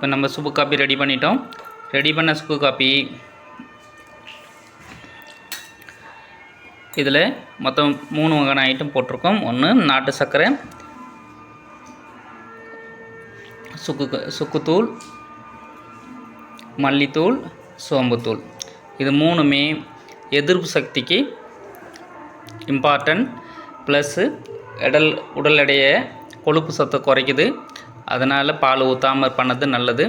இப்போ நம்ம Subbu coffee ready பண்ணிட்டோம். ரெடி பண்ண சுப்பு காப்பி இதில் மொத்தம் மூணு வகையான ஐட்டம் போட்டிருக்கோம். ஒன்று நாட்டு சர்க்கரை சுக்கு சுக்குத்தூள் மல்லித்தூள் சோம்புத்தூள். இது மூணுமே எதிர்ப்பு சக்திக்கு இம்பார்ட்டன்ட் ப்ளஸ்ஸு எடல் உடல் எடையை கொழுப்பு சத்தை குறைக்குது. அதனால் பால் ஊற்றாமல் பண்ணது நல்லது.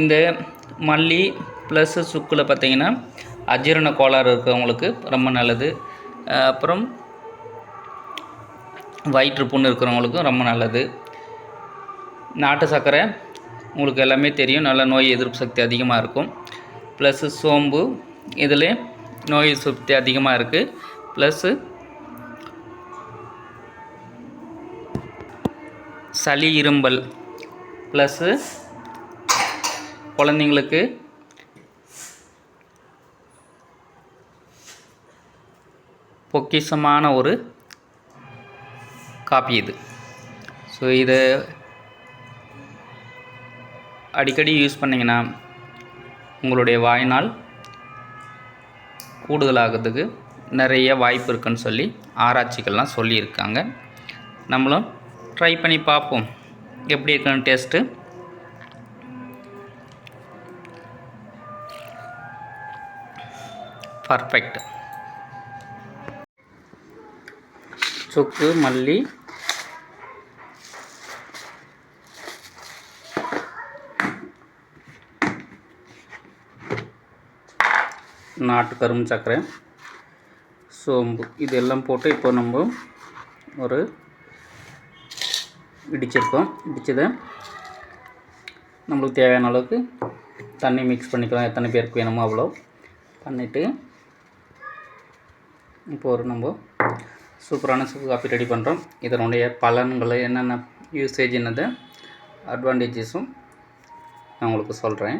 இந்த மல்லி ப்ளஸ்ஸு சுக்கில் பார்த்திங்கன்னா அஜீரண கோளாறு இருக்கிறவங்களுக்கு ரொம்ப நல்லது. அப்புறம் வயிற்று புண்ணு இருக்கிறவங்களுக்கும் ரொம்ப நல்லது. நாட்டு சர்க்கரை உங்களுக்கு எல்லாமே தெரியும். நல்ல நோய் எதிர்ப்பு சக்தி அதிகமாக இருக்கும். ப்ளஸ்ஸு சோம்பு இதில் நோய் எதிர்ப்பு சக்தி அதிகமாக இருக்குது ப்ளஸ்ஸு சளி இரும்பல் ப்ளஸ்ஸு குழந்தைங்களுக்கு பொக்கிஷமான ஒரு காப்பி இது. ஸோ இதை அடிக்கடி யூஸ் பண்ணிங்கன்னா உங்களுடைய வாய்நாள் கூடுதலாகிறதுக்கு நிறைய வாய்ப்பு இருக்குன்னு சொல்லி ஆராய்ச்சிகள்லாம் சொல்லியிருக்காங்க. நம்மளும் ட்ரை பண்ணி பார்ப்போம். எப்படி இருக்குன்னு டேஸ்ட்டு பர்ஃபெக்ட் சுக்கு மல்லி. நாட்டு கரும்பு சர்க்கரை சோம்பு இதெல்லாம் போட்டு இப்போ நம்ம ஒரு இடிச்சிருக்கோம். இடித்ததை நம்மளுக்கு தேவையான அளவுக்கு தண்ணி மிக்ஸ் பண்ணிக்கலாம். எத்தனை பேருக்கு வேணுமோ அவ்வளோ பண்ணிவிட்டு இப்போ ஒரு நம்ம சூப்பரான சுக்கு காப்பி ரெடி பண்ணுறோம் இதனுடைய பலன்கள் என்னென்ன யூசேஜ் என்னது அட்வான்டேஜஸும் நான் உங்களுக்கு சொல்கிறேன்